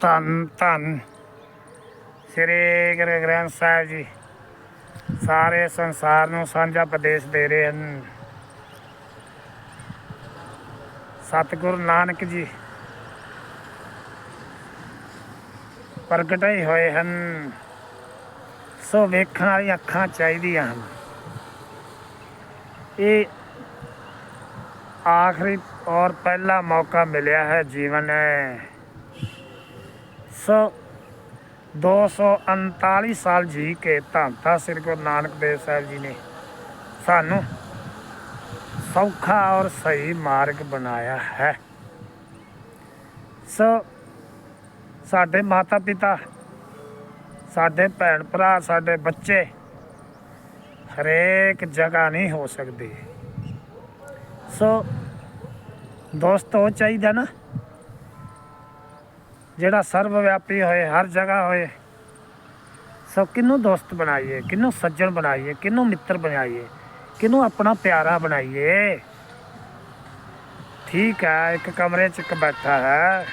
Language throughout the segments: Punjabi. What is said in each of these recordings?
ਧੰਨ ਧੰਨ। ਸ੍ਰੀ ਗੁਰੂ ਗ੍ਰੰਥ ਸਾਹਿਬ ਜੀ, ਸਾਰੇ ਸੰਸਾਰ ਨੂੰ ਸਾਂਝਾ ਉਪਦੇਸ਼ ਦੇ ਰਹੇ ਹਨ। ਸਤਿਗੁਰੂ ਨਾਨਕ ਜੀ ਪ੍ਰਗਟੇ ਹੋਏ ਹਨ। ਸੋ ਵੇਖਣ ਵਾਲੀਆਂ ਅੱਖਾਂ ਚਾਹੀਦੀਆਂ ਹਨ। ਇਹ ਆਖਰੀ ਔਰ ਪਹਿਲਾ ਮੌਕਾ ਮਿਲਿਆ ਹੈ ਜੀਵਨ ਹੈ ਸੋ 239 ਸਾਲ ਜੀ ਕੇ ਧੰਤਾ ਸ੍ਰੀ ਗੁਰੂ ਨਾਨਕ ਦੇਵ ਸਾਹਿਬ ਜੀ ਨੇ ਸਾਨੂੰ ਸੌਖਾ ਔਰ ਸਹੀ ਮਾਰਗ ਬਣਾਇਆ ਹੈ। ਸੋ ਸਾਡੇ ਮਾਤਾ ਪਿਤਾ, ਸਾਡੇ ਭੈਣ ਭਰਾ, ਸਾਡੇ ਬੱਚੇ ਹਰੇਕ ਜਗ੍ਹਾ ਨਹੀਂ ਹੋ ਸਕਦੇ। ਸੋ ਦੋਸਤ ਉਹ ਚਾਹੀਦਾ ਨਾ ਜਿਹੜਾ ਸਰਵ ਵਿਆਪੀ ਹੋਏ, ਹਰ ਜਗ੍ਹਾ ਹੋਏ। ਸੋ ਕਿਹਨੂੰ ਦੋਸਤ ਬਣਾਈਏ, ਕਿਹਨੂੰ ਸੱਜਣ ਬਣਾਈਏ, ਕਿਹਨੂੰ ਮਿੱਤਰ ਬਣਾਈਏ, ਕਿਹਨੂੰ ਆਪਣਾ ਪਿਆਰਾ ਬਣਾਈਏ। ਠੀਕ ਹੈ, ਇੱਕ ਕਮਰੇ 'ਚ ਇੱਕ ਬੈਠਾ ਹੈ।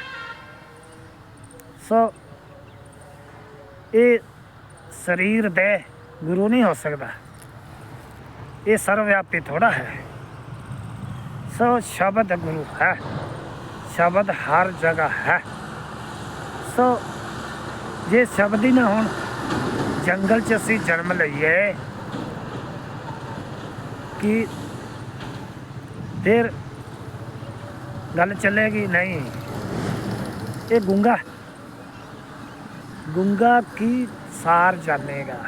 ਸੋ ਇਹ ਸਰੀਰ ਦੇ ਗੁਰੂ ਨਹੀਂ ਹੋ ਸਕਦਾ। ਇਹ ਸਰਵ ਵਿਆਪੀ ਥੋੜਾ ਹੈ। ਸੋ ਸ਼ਬਦ ਗੁਰੂ ਹੈ। ਸ਼ਬਦ ਹਰ ਜਗ੍ਹਾ ਹੈ। ਸੋ ਜੇ ਸ਼ਬਦ ਹੀ ਨਾ ਹੋਣ ਜੰਗਲ 'ਚ ਅਸੀਂ ਜਨਮ ਲਈਏ, ਕਿ ਫਿਰ ਗੱਲ ਚੱਲੇਗੀ? ਨਹੀਂ। ਇਹ ਗੁੰਗਾ ਗੁੰਗਾ ਕੀ ਸਾਰ ਜਾਣੇਗਾ?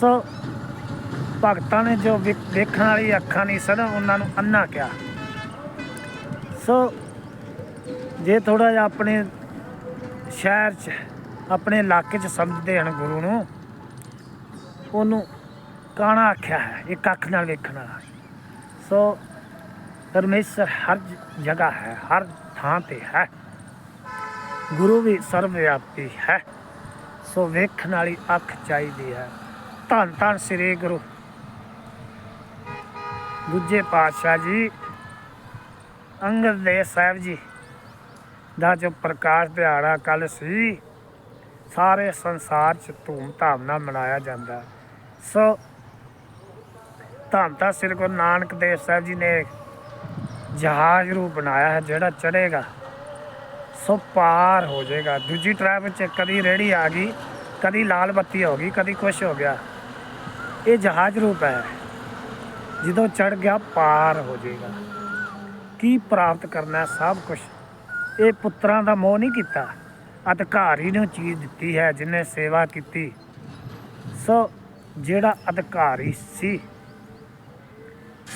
ਸੋ ਭਗਤਾਂ ਨੇ ਜੋ ਵੇਖ- ਵੇਖਣ ਵਾਲੀ ਅੱਖਾਂ ਨਹੀਂ ਸਨ, ਉਹਨਾਂ ਨੂੰ ਅੰਨਾ ਕਿਹਾ। ਸੋ ਜੇ ਥੋੜਾ ਜਿਹਾ ਆਪਣੇ ਸ਼ਹਿਰ 'ਚ ਆਪਣੇ ਇਲਾਕੇ 'ਚ ਸਮਝਦੇ ਹਨ ਗੁਰੂ ਨੂੰ। ਉਹਨੂੰ ਕਾਣਾ ਆਖਿਆ ਹੈ? ਇੱਕ ਅੱਖ ਨਾਲ ਵੇਖਣ ਵਾਲਾ। ਸੋ ਪਰਮੇਸ਼ਰ ਹਰ ਜਗ੍ਹਾ ਹੈ, ਹਰ ਥਾਂ ਤੇ ਹੈ। ਗੁਰੂ ਵੀ ਸਰਵ ਵਿਆਪੀ ਹੈ। ਸੋ ਵੇਖਣ ਵਾਲੀ ਅੱਖ ਚਾਹੀਦੀ ਹੈ। ਧੰਨ ਧੰਨ ਸ੍ਰੀ ਗੁਰੂ। ਦੂਜੇ ਪਾਤਸ਼ਾਹ ਜੀ, ਅੰਗਦ ਦੇਵ ਸਾਹਿਬ ਜੀ ਦਾ ਜੋ ਪ੍ਰਕਾਸ਼ ਦਿਹਾੜਾ ਕੱਲ ਸੀ, ਸਾਰੇ ਸੰਸਾਰ 'ਚ ਧੂਮ-ਧਾਮ ਨਾਲ ਮਨਾਇਆ ਜਾਂਦਾ। ਸੋ ਧੰਨ ਧੰਨ ਸ੍ਰੀ ਗੁਰੂ ਨਾਨਕ ਦੇਵ ਸਾਹਿਬ ਜੀ ਨੇ ਜਹਾਜ਼ ਰੂਪ ਬਣਾਇਆ ਹੈ, ਜਿਹੜਾ ਚੜ੍ਹੇਗਾ, ਸੋ ਪਾਰ ਹੋ ਜਾਏਗਾ। ਦੂਜੀ ਟ੍ਰੈਫਿਕ 'ਚ ਕਦੀ ਰੇੜੀ ਆ ਗਈ, ਕਦੀ ਲਾਲ ਬੱਤੀ ਹੋ ਗਈ, ਕਦੀ ਕੁਛ ਹੋ ਗਿਆ। ਇਹ ਜਹਾਜ਼ ਰੂਪ ਹੈ। ਜਦੋਂ ਚੜ ਗਿਆ, ਪਾਰ ਹੋ ਜਾਏਗਾ। ਕੀ ਪ੍ਰਾਪਤ ਕਰਨਾ ਸਭ ਕੁਝ ਇਹ ਪੁੱਤਰਾਂ ਦਾ ਮੋਹ ਨਹੀਂ ਕੀਤਾ। ਅਧਿਕਾਰੀ ਨੂੰ ਚੀਜ਼ ਦਿੱਤੀ ਹੈ, ਜਿਨੇ ਸੇਵਾ ਕੀਤੀ। ਸੋ ਜਿਹੜਾ ਅਧਿਕਾਰੀ ਸੀ,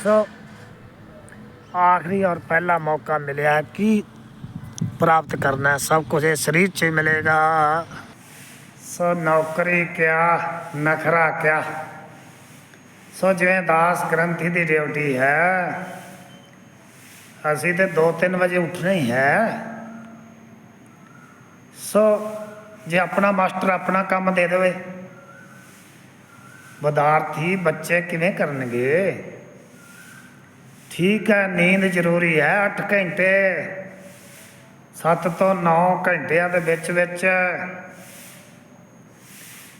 ਸੋ ਆਖਰੀ ਔਰ ਪਹਿਲਾ ਮੌਕਾ ਮਿਲਿਆ ਕਿ ਪ੍ਰਾਪਤ ਕਰਨਾ ਸਭ ਕੁਝ ਇਹ ਸਰੀਰ 'ਚ ਮਿਲੇਗਾ। ਸੋ ਨੌਕਰੀ ਕਿਆ, ਨਖਰਾ ਕਿਆ। ਸੋ ਜਿਵੇਂ ਦਾਸ ਗ੍ਰੰਥੀ ਦੀ ਡਿਊਟੀ ਹੈ ਅਸੀਂ ਤੇ 2-3 ਵਜੇ ਉੱਠਣਾ ਹੀ ਹੈ। ਸੋ ਜੇ ਆਪਣਾ ਮਾਸਟਰ ਆਪਣਾ ਕੰਮ ਦੇ ਦੇਵੇ। ਵਿਦਿਆਰਥੀ ਬੱਚੇ ਕਿਵੇਂ ਕਰਨਗੇ? ਠੀਕ ਹੈ, ਨੀਂਦ ਜ਼ਰੂਰੀ ਹੈ 8 ਘੰਟੇ। 7 ਤੋਂ 9 ਘੰਟਿਆਂ ਦੇ ਵਿੱਚ ਵਿੱਚ।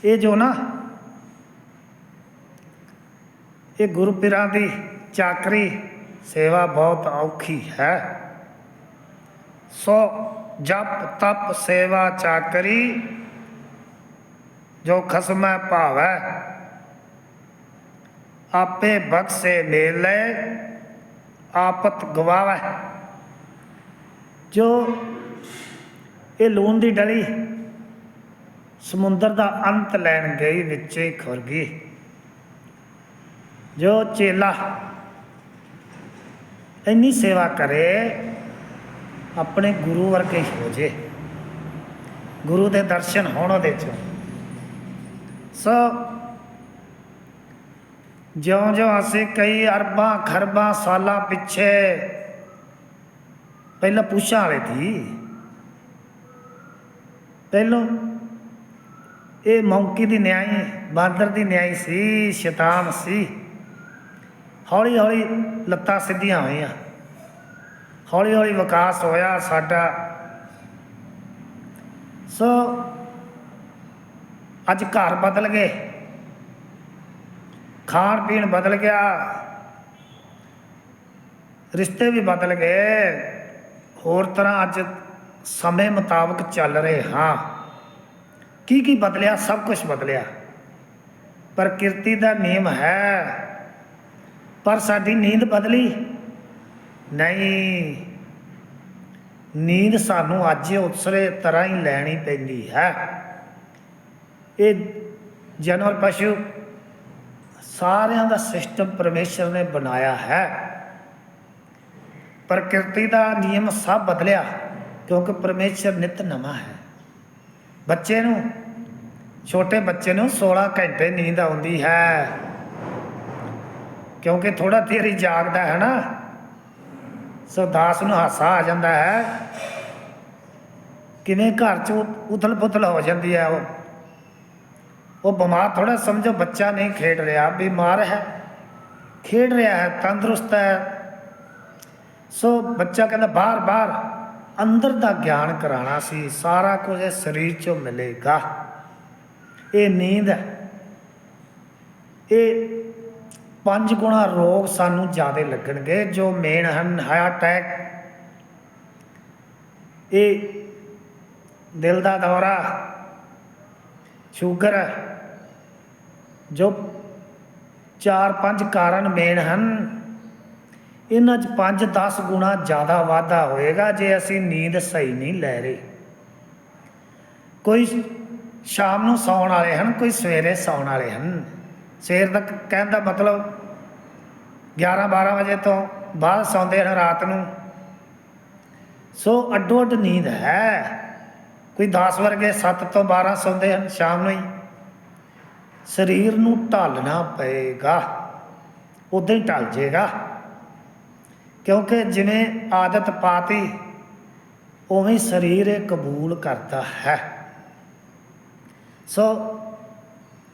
ਇਹ ਜੋ ਨਾ, ਇਹ ਗੁਰੂ ਪੀਰਾਂ ਦੀ ਚਾਕਰੀ ਸੇਵਾ ਬਹੁਤ ਔਖੀ ਹੈ। ਸੋ ਜਪ ਤਪ ਸੇਵਾ ਚਾਕਰੀ, ਜੋ ਖਸਮੈ ਭਾਵੈ, ਆਪੇ ਬਖਸ਼ੇ ਮੇਲੇ, ਆਪਤ ਗਵਾਵੈ। ਜੋ ਇਹ ਲੂਣ ਦੀ ਡਲੀ ਸਮੁੰਦਰ ਦਾ ਅੰਤ ਲੈਣ ਗਈ ਵਿੱਚੇ ਖੁਰ ਗਈ। ਜੋ ਚੇਲਾ ਇੰਨੀ ਸੇਵਾ ਕਰੇ, ਆਪਣੇ ਗੁਰੂ ਵਰਗੇ ਹੋ ਜੇ। ਗੁਰੂ ਦੇ ਦਰਸ਼ਨ ਹੋਣ ਉਹਦੇ ਚ। ਸੋ ਜਿਉਂ ਜਿਉਂ ਅਸੀਂ ਕਈ ਅਰਬਾਂ, ਖਰਬਾਂ ਸਾਲਾਂ ਪਿੱਛੇ ਪਹਿਲਾਂ ਪੁੱਛਾਂ ਵਾਲੇ ਸੀ, ਪਹਿਲੋਂ ਇਹ ਮੌਂਕੀ ਦੀ ਨਿਆਈ, ਬਾਂਦਰ ਦੀ ਨਿਆਈ ਸੀ, ਸ਼ੈਤਾਨ ਸੀ। ਹੌਲੀ ਹੌਲੀ ਲੱਤਾਂ ਸਿੱਧੀਆਂ ਹੋਈਆਂ। ਹੌਲੀ ਹੌਲੀ ਵਿਕਾਸ ਹੋਇਆ ਸਾਡਾ। ਸੋ ਅੱਜ ਘਰ ਬਦਲ ਗਏ। ਖਾਣ ਪੀਣ ਬਦਲ ਗਿਆ। ਰਿਸ਼ਤੇ ਵੀ ਬਦਲ ਗਏ। ਹੋਰ ਤਰ੍ਹਾਂ ਅੱਜ ਸਮੇਂ ਮੁਤਾਬਕ ਚੱਲ ਰਹੇ ਹਾਂ। ਕੀ ਕੀ ਬਦਲਿਆ? ਸਭ ਕੁਝ ਬਦਲਿਆ। ਪ੍ਰਕਿਰਤੀ ਦਾ ਨਿਯਮ ਹੈ ਪਰ ਸਾਡੀ ਨੀਂਦ ਬਦਲੀ। ਨਹੀਂ, ਨੀਂਦ ਸਾਨੂੰ ਅੱਜ ਉਸਰੇ ਤਰ੍ਹਾਂ ਹੀ ਲੈਣੀ ਪੈਂਦੀ ਹੈ। ਇਹ ਜਾਨਵਰ ਪਸ਼ੂ ਸਾਰਿਆਂ ਦਾ ਸਿਸਟਮ ਪਰਮੇਸ਼ਰ ਨੇ ਬਣਾਇਆ ਹੈ। ਪ੍ਰਕਿਰਤੀ ਦਾ ਨਿਯਮ ਸਭ ਬਦਲਿਆ ਕਿਉਂਕਿ ਪਰਮੇਸ਼ਰ ਨਿਤ ਨਵਾਂ ਹੈ। ਬੱਚੇ ਨੂੰ, ਛੋਟੇ ਬੱਚੇ ਨੂੰ 16 ਘੰਟੇ ਨੀਂਦ ਆਉਂਦੀ ਹੈ। ਕਿਉਂਕਿ ਥੋੜਾ ਦੇਰ ਹੀ ਜਾਗਦਾ ਹੈ ਨਾ, ਸੋ ਦਾਸ ਨੂੰ ਹਾਸਾ ਆ ਜਾਂਦਾ ਹੈ। ਕਿਵੇਂ ਘਰ ਚ ਉਥਲ ਪੁਥਲ ਹੋ ਜਾਂਦੀ ਹੈ ਉਹ। ਉਹ ਬਿਮਾਰ ਥੋੜਾ ਸਮਝੋ, ਬੱਚਾ ਨਹੀਂ ਖੇਡ ਰਿਹਾ, ਬਿਮਾਰ ਹੈ। ਖੇਡ ਰਿਹਾ ਹੈ, ਤੰਦਰੁਸਤ ਹੈ। ਸੋ ਬੱਚਾ ਕਹਿੰਦਾ ਬਾਹਰ ਬਾਹਰ ਅੰਦਰ ਦਾ ਗਿਆਨ ਕਰਾਣਾ ਸੀ, ਸਾਰਾ ਕੁਝ ਇਹ ਸਰੀਰ ਚੋਂ ਮਿਲੇਗਾ। ਇਹ ਨੀਂਦ ਹੈ। ਇਹ ਪੰਜ ਗੁਣਾ ਰੋਗ ਸਾਨੂੰ ਜ਼ਿਆਦਾ ਲੱਗਣਗੇ, ਜੋ ਮੇਨ ਹਨ ਹਾਰਟ ਅਟੈਕ ਇਹ ਦਿਲ ਦਾ ਦੌਰਾ ਸ਼ੂਗਰ ਜੋ ਚਾਰ ਪੰਜ ਕਾਰਨ ਮੇਨ ਹਨ, ਇਹਨਾਂ 'ਚ 5-10 ਗੁਣਾ ਜ਼ਿਆਦਾ ਵਾਧਾ ਹੋਏਗਾ ਜੇ ਅਸੀਂ ਨੀਂਦ ਸਹੀ ਨਹੀਂ ਲੈ ਰਹੇ। ਕੋਈ ਸ਼ਾਮ ਨੂੰ ਸੌਣ ਵਾਲੇ ਹਨ, ਕੋਈ ਸਵੇਰੇ ਸੌਣ ਵਾਲੇ ਹਨ। ਸਵੇਰ ਤੱਕ ਕਹਿਣ ਦਾ ਮਤਲਬ 11-12 ਵਜੇ ਤੋਂ ਬਾਅਦ ਸੌਂਦੇ ਹਨ ਰਾਤ ਨੂੰ। ਸੋ ਅੱਡੋ ਅੱਡ ਨੀਂਦ ਹੈ। ਕੋਈ 10 ਵਰਗੇ 7 ਤੋਂ 12 ਸੌਂਦੇ ਹਨ ਸ਼ਾਮ ਨੂੰ ਹੀ। ਸਰੀਰ ਨੂੰ ਢਾਲਣਾ ਪਏਗਾ, ਉਦਾਂ ਹੀ ਢਲ ਜਾਏਗਾ ਕਿਉਂਕਿ ਜਿਵੇਂ ਆਦਤ ਪਾਤੀ, ਉਵੇਂ ਸਰੀਰ ਇਹ ਕਬੂਲ ਕਰਦਾ ਹੈ। ਸੋ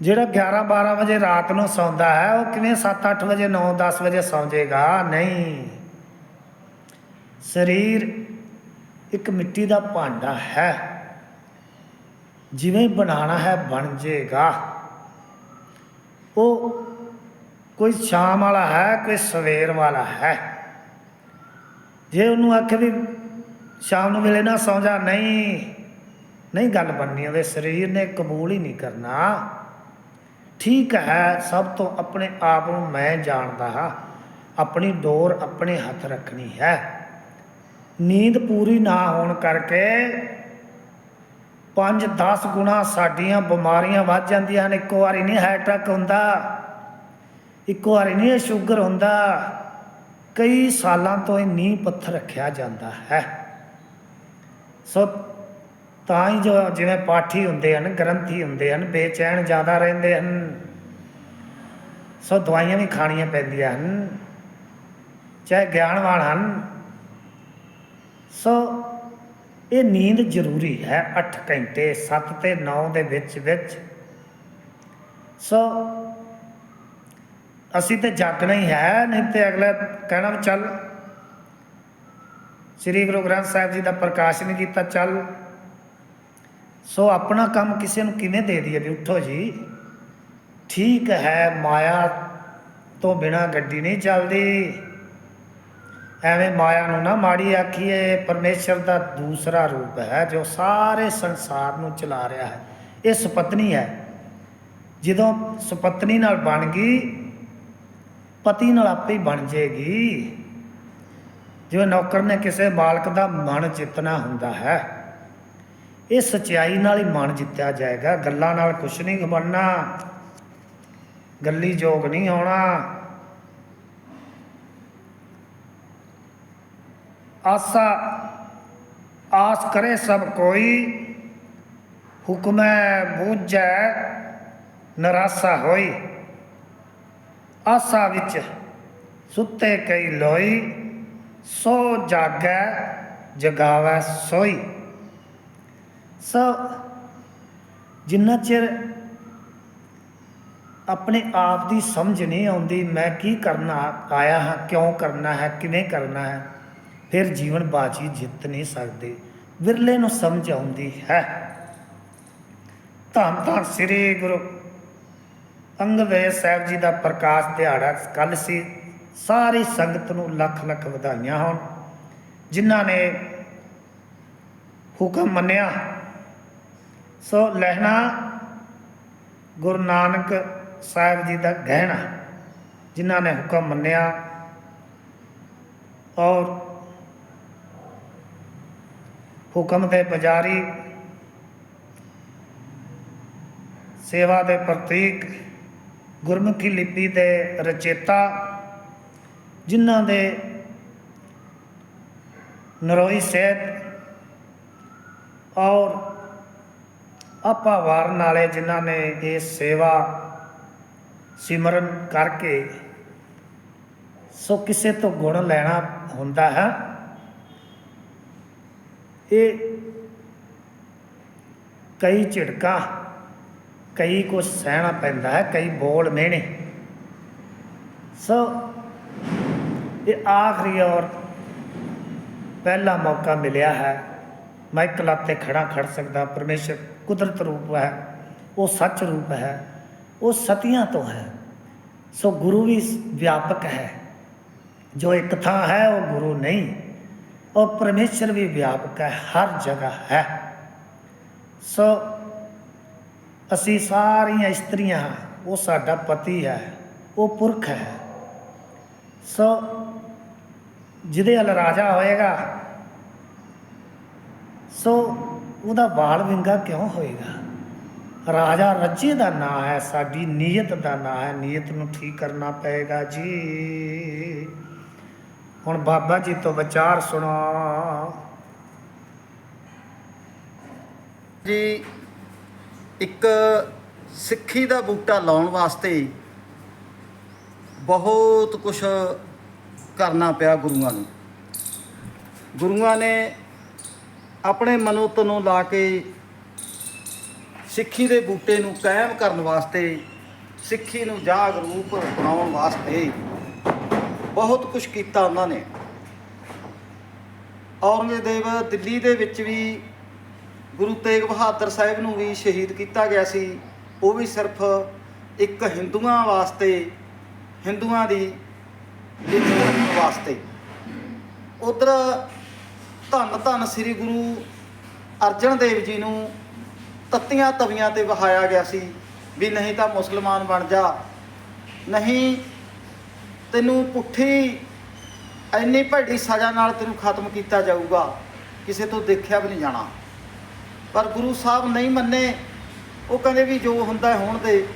ਜਿਹੜਾ 11 12 ਵਜੇ ਰਾਤ ਨੂੰ ਸੌਂਦਾ ਹੈ, ਉਹ ਕਿਵੇਂ 7 8 ਵਜੇ 9 10 ਵਜੇ ਸੌਂ ਜਾਏਗਾ ਨਹੀਂ। ਸਰੀਰ ਇੱਕ ਮਿੱਟੀ ਦਾ ਭਾਂਡਾ ਹੈ। ਜਿਵੇਂ ਬਣਾਣਾ ਹੈ, ਬਣ ਜਾਏਗਾ ਉਹ ਕੋਈ ਸ਼ਾਮ ਵਾਲਾ ਹੈ, ਕੋਈ ਸਵੇਰ ਵਾਲਾ ਹੈ। ਜੇ ਉਹਨੂੰ ਆਖੇ ਵੀ ਸ਼ਾਮ ਨੂੰ ਵੇਲੇ ਨਾ ਸੌਂ ਜਾ, ਨਹੀਂ। ਨਹੀਂ ਗੱਲ ਬਣਨੀ ਉਹਦੇ ਸਰੀਰ ਨੇ ਕਬੂਲ ਹੀ ਨਹੀਂ ਕਰਨਾ। ਠੀਕ ਹੈ, ਸਭ ਤੋਂ ਆਪਣੇ ਆਪ ਨੂੰ ਮੈਂ ਜਾਣਦਾ ਹਾਂ। ਆਪਣੀ ਡੋਰ ਆਪਣੇ ਹੱਥ ਰੱਖਣੀ ਹੈ। ਨੀਂਦ ਪੂਰੀ ਨਾ ਹੋਣ ਕਰਕੇ 5-10 ਗੁਣਾ ਸਾਡੀਆਂ ਬਿਮਾਰੀਆਂ ਵੱਧ ਜਾਂਦੀਆਂ ਨੇ ਇੱਕੋ ਵਾਰੀ ਨਹੀਂ ਹਾਰਟ ਅਟੈਕ ਹੁੰਦਾ, ਇੱਕੋ ਵਾਰੀ ਨਹੀਂ ਸ਼ੂਗਰ ਹੁੰਦਾ। ਕਈ ਸਾਲਾਂ ਤੋਂ ਇਹ ਨੀਂਹ ਪੱਥਰ ਰੱਖਿਆ ਜਾਂਦਾ ਹੈ। ਸੋ ਤਾਂ ਹੀ ਜੋ ਜਿਵੇਂ ਪਾਠੀ ਹੁੰਦੇ ਹਨ, ਗ੍ਰੰਥੀ ਹੁੰਦੇ ਹਨ, ਬੇਚੈਨ ਜ਼ਿਆਦਾ ਰਹਿੰਦੇ ਹਨ। ਸੋ ਦਵਾਈਆਂ ਵੀ ਖਾਣੀਆਂ ਪੈਂਦੀਆਂ ਹਨ, ਚਾਹੇ ਗਿਆਨਵਾਨ ਹਨ। ਸੋ ਇਹ ਨੀਂਦ ਜ਼ਰੂਰੀ ਹੈ 8 ਘੰਟੇ 7 ਤੇ 9 ਦੇ ਵਿੱਚ ਵਿੱਚ। ਸੋ ਅਸੀਂ ਤੇ ਜਾਗਣਾ ਹੀ ਹੈ, ਨਹੀਂ ਤੇ ਅਗਲਾ ਕਹਿਣਾ ਵੀ ਚੱਲ। ਸ੍ਰੀ ਗੁਰੂ ਗ੍ਰੰਥ ਸਾਹਿਬ ਜੀ ਦਾ ਪ੍ਰਕਾਸ਼ਨ ਕੀਤਾ, ਚੱਲ। ਸੋ ਆਪਣਾ ਕੰਮ ਕਿਸੇ ਨੂੰ ਕਿਵੇਂ ਦੇ ਦਈਏ ਵੀ ਉੱਠੋ ਜੀ? ਠੀਕ ਹੈ, ਮਾਇਆ ਤੋਂ ਬਿਨਾ ਗੱਡੀ ਨਹੀਂ ਚੱਲਦੀ। ਐਵੇਂ ਮਾਇਆ ਨੂੰ ਨਾ ਮਾੜੀ ਆਖੀਏ, ਪਰਮੇਸ਼ਰ ਦਾ ਦੂਸਰਾ ਰੂਪ ਹੈ ਜੋ ਸਾਰੇ ਸੰਸਾਰ ਨੂੰ ਚਲਾ ਰਿਹਾ ਹੈ। ਇਹ ਸੁਪਤਨੀ ਹੈ। ਜਦੋਂ ਸੁਪਤਨੀ ਨਾਲ ਬਣ ਗਈ, ਪਤੀ ਨਾਲ ਆਪੇ ਹੀ ਬਣ ਜੇਗੀ ਜਿਵੇਂ ਨੌਕਰ ਨੇ ਕਿਸੇ ਮਾਲਕ ਦਾ ਮਨ ਜਿੱਤਣਾ ਹੁੰਦਾ ਹੈ। ਇਹ ਸਚਾਈ ਨਾਲ ਹੀ ਮਨ ਜਿੱਤਿਆ ਜਾਏਗਾ। ਗੱਲਾਂ ਨਾਲ ਕੁਛ ਨਹੀਂ ਬਣਨਾ। ਗੱਲੀ ਜੋਗ ਨਹੀਂ ਹੋਣਾ। ਆਸਾ, ਆਸ ਕਰੇ ਸਭ ਕੋਈ। ਹੁਕਮੈ ਬੂਝੈ ਨਰਾਸਾ ਹੋਈ। ਆਸਾ ਵਿੱਚ ਸੁੱਤੇ ਕਈ ਲੋਈ। ਸੋ ਜਾਗੈ, ਜਗਾਵੈ ਸੋਈ। ਸੋ ਜਿੰਨਾ ਚਿਰ ਆਪਣੇ ਆਪ ਦੀ ਸਮਝ ਨਹੀਂ ਆਉਂਦੀ, ਮੈਂ ਕੀ ਕਰਨਾ, ਆਇਆ ਹਾਂ, ਕਿਉਂ ਕਰਨਾ ਹੈ, ਕਿਵੇਂ ਕਰਨਾ ਹੈ, ਫਿਰ ਜੀਵਨ ਬਾਜੀ ਜਿੱਤ ਨਹੀਂ ਸਕਦੇ, ਵਿਰਲੇ ਨੂੰ ਸਮਝ ਆਉਂਦੀ ਹੈ। ਧੰਨ ਧੰਨ ਸ੍ਰੀ ਗੁਰੂ ਅੰਗਦ ਸਾਹਿਬ ਜੀ ਦਾ ਪ੍ਰਕਾਸ਼ ਦਿਹਾੜਾ ਕੱਲ ਸੀ, ਸਾਰੀ ਸੰਗਤ ਨੂੰ ਲੱਖ ਲੱਖ ਵਧਾਈਆਂ ਹੋਣ, ਜਿਨ੍ਹਾਂ ਨੇ ਹੁਕਮ ਮੰਨਿਆ ਸੋ ਲਹਿਣਾ ਗੁਰੂ ਨਾਨਕ ਸਾਹਿਬ ਜੀ ਦਾ ਗਹਿਣਾ, ਜਿਨ੍ਹਾਂ ਨੇ ਹੁਕਮ ਮੰਨਿਆ ਔਰ ਹੁਕਮ ਦੇ ਪੁਜਾਰੀ ਸੇਵਾ ਦੇ ਪ੍ਰਤੀਕ ਗੁਰਮੁਖੀ ਲਿਪੀ ਦੇ ਰਚੇਤਾ, ਜਿਨ੍ਹਾਂ ਦੇ ਨਰੋਈ ਸਾਹਿਬ ਔਰ ਆਪਾ ਵਾਰਨ ਵਾਲੇ ਜਿਨ੍ਹਾਂ ਨੇ ਇਹ ਸੇਵਾ ਸਿਮਰਨ ਕਰਕੇ ਸੋ ਕਿਸੇ ਤੋਂ ਗੁਣ ਲੈਣਾ ਹੁੰਦਾ ਹੈ, ਇਹ ਕਈ ਝਿੜਕਾਂ, ਕਈ ਕੁਝ ਸਹਿਣਾ ਪੈਂਦਾ ਹੈ, ਕਈ ਬੋਲ ਮਿਹਣੇ। ਸੋ ਇਹ ਆਖਰੀ ਔਰ ਪਹਿਲਾ ਮੌਕਾ ਮਿਲਿਆ ਹੈ। ਮੈਂ ਇੱਕ ਲੱਤ ਤੇ ਖੜਾ ਖੜ ਸਕਦਾ, ਪਰਮੇਸ਼ਰ ਕੁਦਰਤ ਰੂਪ ਹੈ ਉਹ ਸੱਚ ਰੂਪ ਹੈ ਉਹ ਸਤੀਆਂ ਤੋਂ ਹੈ ਸੋ ਗੁਰੂ ਵੀ ਵਿਆਪਕ ਹੈ ਜੋ ਇੱਕ ਥਾਂ ਹੈ ਉਹ ਗੁਰੂ ਨਹੀਂ ਉਹ ਪਰਮੇਸ਼ਰ ਵੀ ਵਿਆਪਕ ਹੈ ਹਰ ਜਗ੍ਹਾ ਹੈ ਸੋ ਅਸੀਂ ਸਾਰੀਆਂ ਇਸਤਰੀਆਂ ਹਾਂ, ਉਹ ਸਾਡਾ ਪਤੀ ਹੈ ਉਹ ਪੁਰਖ ਹੈ ਸੋ ਜਿਹਦੇ ਹਲ ਰਾਜਾ ਹੋਏਗਾ ਸੋ ਉਹਦਾ ਬਾਲ ਵਿੰਗਾ ਕਿਉਂ ਹੋਏਗਾ? ਰਾਜਾ ਰੱਜੇ ਦਾ ਨਾਂ ਹੈ, ਸਾਡੀ ਨੀਅਤ ਦਾ ਨਾਂ ਹੈ, ਨੀਅਤ ਨੂੰ ਠੀਕ ਕਰਨਾ ਪਏਗਾ ਜੀ। ਹੁਣ ਬਾਬਾ ਜੀ ਤੋਂ ਵਿਚਾਰ ਸੁਣੋ। ਜੀ, ਇੱਕ ਸਿੱਖੀ ਦਾ ਬੂਟਾ ਲਾਉਣ ਵਾਸਤੇ ਬਹੁਤ ਕੁਝ ਕਰਨਾ ਪਿਆ ਗੁਰੂਆਂ ਨੂੰ। ਗੁਰੂਆਂ ਨੇ ਆਪਣੇ ਮਨੋਤ ਨੂੰ ਲਾ ਕੇ ਸਿੱਖੀ ਦੇ ਬੂਟੇ ਨੂੰ ਕਾਇਮ ਕਰਨ ਵਾਸਤੇ, ਸਿੱਖੀ ਨੂੰ ਜਾਗਰੂਕ ਬਣਾਉਣ ਵਾਸਤੇ ਬਹੁਤ ਕੁਝ ਕੀਤਾ ਉਹਨਾਂ ਨੇ। ਔਰੰਗਜ਼ੇਬ ਦਿੱਲੀ ਦੇ ਵਿੱਚ ਵੀ ਗੁਰੂ ਤੇਗ ਬਹਾਦਰ ਸਾਹਿਬ ਨੂੰ ਵੀ ਸ਼ਹੀਦ ਕੀਤਾ ਗਿਆ ਸੀ। ਉਹ ਵੀ ਸਿਰਫ ਇੱਕ ਹਿੰਦੂਆਂ ਵਾਸਤੇ, ਹਿੰਦੂਆਂ ਦੀ ਇੱਜ਼ਤ ਵਾਸਤੇ। ਉਧਰ ਧੰਨ ਧੰਨ ਸ੍ਰੀ ਗੁਰੂ ਅਰਜਨ ਦੇਵ ਜੀ ਨੂੰ ਤੱਤੀਆਂ ਤਵੀਆਂ ਤੇ ਵਹਾਇਆ ਗਿਆ ਸੀ ਵੀ ਨਹੀਂ ਤਾਂ ਮੁਸਲਮਾਨ ਬਣ ਜਾ। ਨਹੀਂ, ਤੈਨੂੰ ਪੁੱਠੀ ਇੰਨੀ ਭੈੜੀ ਸਜ਼ਾ ਨਾਲ ਤੈਨੂੰ ਖਤਮ ਕੀਤਾ ਜਾਊਗਾ, ਕਿਸੇ ਤੋਂ ਦੇਖਿਆ ਵੀ ਨਹੀਂ ਜਾਣਾ। ਪਰ ਗੁਰੂ ਸਾਹਿਬ ਨਹੀਂ ਮੰਨੇ, ਉਹ ਕਹਿੰਦੇ ਵੀ ਜੋ ਹੁੰਦਾ ਹੈ ਹੋਣ ਦੇ।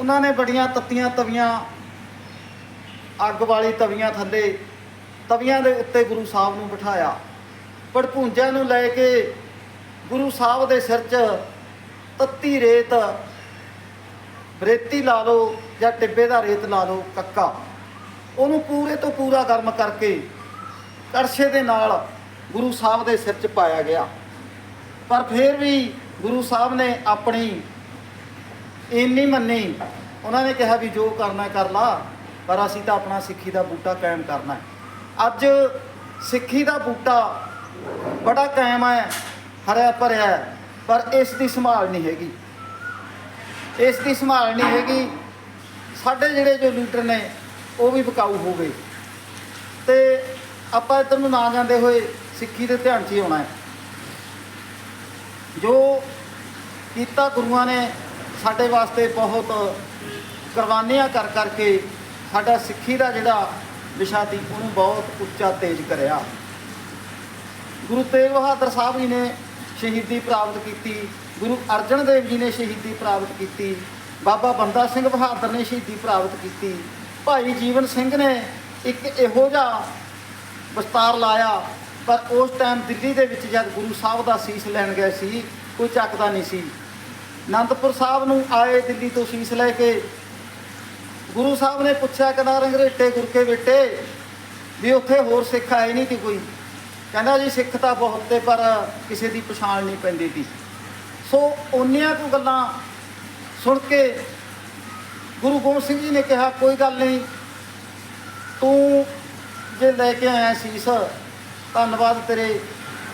ਉਹਨਾਂ ਨੇ ਬੜੀਆਂ ਤੱਤੀਆਂ ਤਵੀਆਂ, ਅੱਗ ਵਾਲੀ ਤਵੀਆਂ ਥੱਲੇ ਤਵੀਆਂ ਦੇ ਉੱਤੇ ਗੁਰੂ ਸਾਹਿਬ ਨੂੰ ਬਿਠਾਇਆ। ਪੜਪੂੰਜਿਆਂ ਨੂੰ ਲੈ ਕੇ ਗੁਰੂ ਸਾਹਿਬ ਦੇ ਸਿਰ 'ਚ ਤੱਤੀ ਰੇਤ, ਰੇਤੀ ਲਾ ਲਓ ਜਾਂ ਟਿੱਬੇ ਦਾ ਰੇਤ ਲਾ ਲਓ ਕੱਕਾ। ਉਹਨੂੰ ਪੂਰੇ ਤੋਂ ਪੂਰਾ ਗਰਮ ਕਰਕੇ ਕੜਛੇ ਦੇ ਨਾਲ ਗੁਰੂ ਸਾਹਿਬ ਦੇ ਸਿਰ 'ਚ ਪਾਇਆ ਗਿਆ। ਪਰ ਫਿਰ ਵੀ ਗੁਰੂ ਸਾਹਿਬ ਨੇ ਆਪਣੀ ਇੰਨੀ ਮੰਨੀ, ਉਹਨਾਂ ਨੇ ਕਿਹਾ ਵੀ ਜੋ ਕਰਨਾ ਕਰ ਲਾ, ਪਰ ਅਸੀਂ ਤਾਂ ਆਪਣਾ ਸਿੱਖੀ ਦਾ ਬੂਟਾ ਕਾਇਮ ਕਰਨਾ ਹੈ। ਅੱਜ ਸਿੱਖੀ ਦਾ ਬੂਟਾ ਬੜਾ ਕਾਇਮ ਹੈ, ਹਰਿਆ ਭਰਿਆ ਪਰ ਇਸ ਦੀ ਸੰਭਾਲ ਨਹੀਂ ਹੈਗੀ। ਇਸ ਦੀ ਸੰਭਾਲ ਨਹੀਂ ਹੈਗੀ, ਸਾਡੇ ਜਿਹੜੇ ਜੋ ਲੀਡਰ ਨੇ, ਉਹ ਵੀ ਬਕਾਊ ਹੋ ਗਏ। ਤੇ ਆਪਾਂ ਇੱਧਰ ਨੂੰ ਨਾ ਜਾਂਦੇ ਹੋਏ ਸਿੱਖੀ ਦੇ ਧਿਆਨ 'ਚ ਹੀ ਆਉਣਾ ਹੈ। ਜੋ ਕੀਤਾ ਗੁਰੂਆਂ ਨੇ, ਸਾਡੇ ਵਾਸਤੇ ਬਹੁਤ ਕੁਰਬਾਨੀਆਂ ਕਰ ਕਰਕੇ ਸਾਡਾ ਸਿੱਖੀ ਦਾ ਜਿਹੜਾ ਵਿਸ਼ਾ ਸੀ ਉਹਨੂੰ ਬਹੁਤ ਉੱਚਾ ਤੇਜ ਕਰਿਆ। ਗੁਰੂ ਤੇਗ ਬਹਾਦਰ ਸਾਹਿਬ ਜੀ ਨੇ ਸ਼ਹੀਦੀ ਪ੍ਰਾਪਤ ਕੀਤੀ, ਗੁਰੂ ਅਰਜਨ ਦੇਵ ਜੀ ਨੇ ਸ਼ਹੀਦੀ ਪ੍ਰਾਪਤ ਕੀਤੀ, ਬਾਬਾ ਬੰਦਾ ਸਿੰਘ ਬਹਾਦਰ ਨੇ ਸ਼ਹੀਦੀ ਪ੍ਰਾਪਤ ਕੀਤੀ। ਭਾਈ ਜੀਵਨ ਸਿੰਘ ਨੇ ਇੱਕ ਇਹੋ ਜਿਹਾ ਵਿਸਤਾਰ ਲਾਇਆ, ਪਰ ਉਸ ਟਾਈਮ ਦਿੱਲੀ ਦੇ ਵਿੱਚ ਜਦ ਗੁਰੂ ਸਾਹਿਬ ਦਾ ਸੀਸ ਲੈਣ ਗਏ ਸੀ, ਕੋਈ ਚੱਕਦਾ ਨਹੀਂ ਸੀ। ਅਨੰਦਪੁਰ ਸਾਹਿਬ ਨੂੰ ਆਏ ਦਿੱਲੀ ਤੋਂ ਸੀਸ ਲੈ ਕੇ ਗੁਰੂ ਸਾਹਿਬ ਨੇ ਪੁੱਛਿਆ ਕਹਿੰਦਾ ਰੰਗਰੇਟੇ ਗੁਰਕੇ ਬੇਟੇ ਵੀ ਉੱਥੇ ਹੋਰ ਸਿੱਖ ਆਏ ਨਹੀਂ ਸੀ ਕੋਈ। ਕਹਿੰਦਾ ਜੀ ਸਿੱਖ ਤਾਂ ਬਹੁਤ ਤੇ ਪਰ ਕਿਸੇ ਦੀ ਪਛਾਣ ਨਹੀਂ ਪੈਂਦੀ ਸੀ ਸੋ ਉਹਨੀਆਂ ਕੁ ਗੱਲਾਂ ਸੁਣ ਕੇ ਗੁਰੂ ਗੋਬਿੰਦ ਸਿੰਘ ਜੀ ਨੇ ਕਿਹਾ ਕੋਈ ਗੱਲ ਨਹੀਂ ਤੂੰ ਜੇ ਲੈ ਕੇ ਆਇਆ ਸੀਸ ਧੰਨਵਾਦ ਤੇਰੇ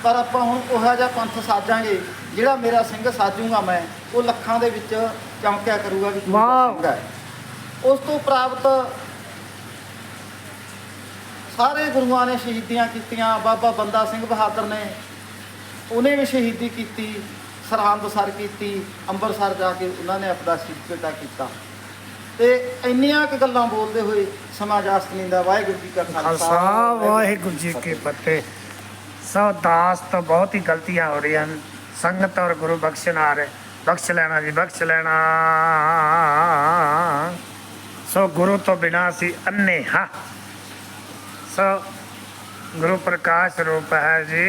ਪਰ ਆਪਾਂ ਹੁਣ ਉਹੋ ਜਿਹਾ ਪੰਥ ਸਾਜਾਂਗੇ ਜਿਹੜਾ ਮੇਰਾ ਸਿੰਘ ਸਾਜੂਗਾ ਮੈਂ ਉਹ ਲੱਖਾਂ ਦੇ ਵਿੱਚ ਚਮਕਿਆ ਕਰੂਗਾ ਵੀ ਵਾਹ। ਹੈ ਉਸ ਤੋਂ ਪ੍ਰਾਪਤ ਸਾਰੇ ਗੁਰੂਆਂ ਨੇ ਸ਼ਹੀਦੀਆਂ ਕੀਤੀਆਂ ਬਾਬਾ ਬੰਦਾ ਸਿੰਘ ਬਹਾਦਰ ਨੇ ਉਹਨੇ ਵੀ ਸ਼ਹੀਦੀ ਕੀਤੀ ਸਰਹੰਦ ਸਰ ਕੀਤੀ ਅੰਮ੍ਰਿਤਸਰ ਜਾ ਕੇ ਉਹਨਾਂ ਨੇ ਆਪਣਾ ਸਿੱਖਤਾ ਕੀਤਾ। ਤੇ ਇੰਨੀਆਂ ਕੁ ਗੱਲਾਂ ਬੋਲਦੇ ਹੋਏ ਸਮਾਂ ਜਾਸਤ ਦਾ ਵਾਹਿਗੁਰੂ ਜੀ ਕਾ ਖਾਲਸਾ ਵਾਹਿਗੁਰੂ ਜੀ ਕੀ ਫਤਿਹ। ਸੋ ਦਾਸ ਤੋਂ ਬਹੁਤ ਹੀ ਗਲਤੀਆਂ ਹੋ ਰਹੀਆਂ ਹਨ। ਸੰਗਤ ਔਰ ਗੁਰੂ ਬਖਸ਼ਨਾਰ ਬਖਸ਼ ਲੈਣਾ ਜੀ ਬਖਸ਼ ਲੈਣਾ। ਸੋ ਗੁਰੂ ਤੋਂ ਬਿਨਾ ਸੀ ਅੰਨੇ ਹਾਂ। ਸੋ ਗੁਰੂ ਪ੍ਰਕਾਸ਼ ਰੂਪ ਹੈ ਜੀ।